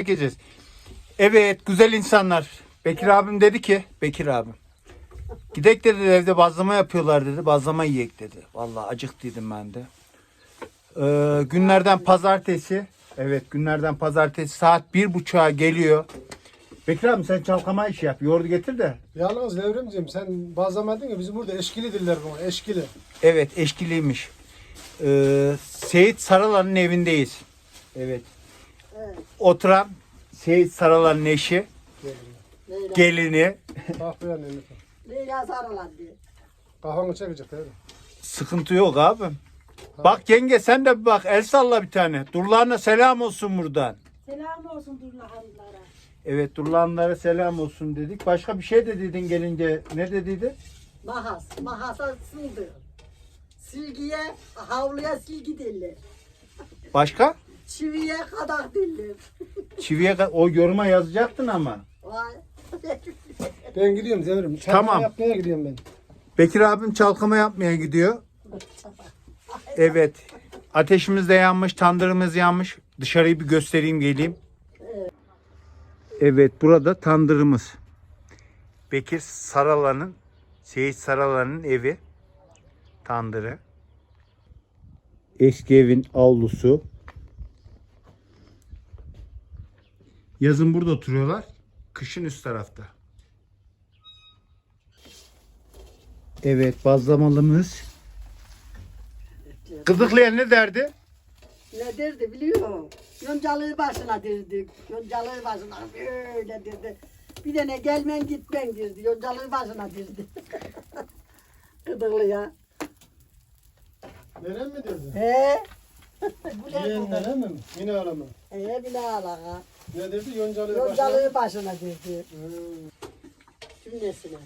çekeceğiz. Evet güzel insanlar. Bekir abim dedi ki Bekir abim. Gidek dedi evde bazlama yapıyorlar dedi. Bazlama yiyek dedi. Vallahi acıktıydım ben de. Ee, günlerden pazartesi. Evet günlerden pazartesi saat bir buçuğa geliyor. Bekir abim sen çalkama işi yap. Yoğurdu getir de. Yalnız Devrimciğim sen bazlamadın ya bizim burada eşkili diller buna eşkili. Evet eşkiliymiş. Ee, Seyit Saralan'ın evindeyiz. Evet. Evet. Oturan Seyit Saralan'ın eşi, Leyla, gelini. Bak beğen elini. Leyla sarılan diye. Kafanı çekecek değil mi? Sıkıntı yok abim. Bak yenge sen de bir bak el salla bir tane. Durlarına selam olsun buradan. Selam olsun Durlahanlara. Evet Durlanlara selam olsun dedik. Başka bir şey de dedin gelince. Ne dediydin? Mahas. Mahasa sıldı. Silgiye, havluya silgi derler. Başka? Çiviye kadak derler. Çiviye ka- o yoruma yazacaktın ama. Vay. Ben gidiyorum Devrim. Çay Tamam. yapmaya gidiyorum ben. Bekir abim çalkama yapmaya gidiyor. Evet. Ateşimiz de yanmış, tandırımız yanmış. Dışarıyı bir göstereyim geleyim. Evet, burada tandırımız. Bekir Saralan'ın, Seyit Saralan'ın evi. Tandırı. Eski evin avlusu. Yazın burada oturuyorlar. Kışın üst tarafta. Evet, bazlamalımız. Kızıklayan ne derdi? ne derdi biliyor musun? Yoncalığı başına derdi. Yoncalığı başına böyle derdi. Bir tane gelmen gitmen derdi. Yoncalığı başına derdi. Gıdıklıya. Neren mi dedi? He? Bu? neren mi? Yine arama. He bile alağa. Ne dedi? Yoncalığı başına. Yoncalığı başına derdi. Hmm. Cümlesine.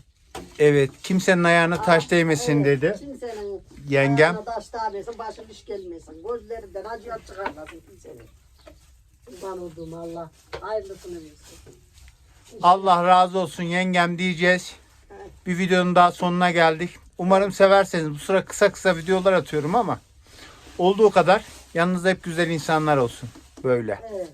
Evet, kimsenin ayağına taş değmesin Evet, dedi. Kimsenin Yengem. ayağına taş değmesin, başın iş gelmesin. Gözlerinden acıya çıkarmasın kimsenin. Kurban olduğum Allah. Hayırlısını versin. Allah razı olsun yengem diyeceğiz. Bir videonun daha sonuna geldik. Umarım severseniz. Bu sıra kısa kısa videolar atıyorum ama olduğu kadar yanınızda hep güzel insanlar olsun. Böyle. Evet.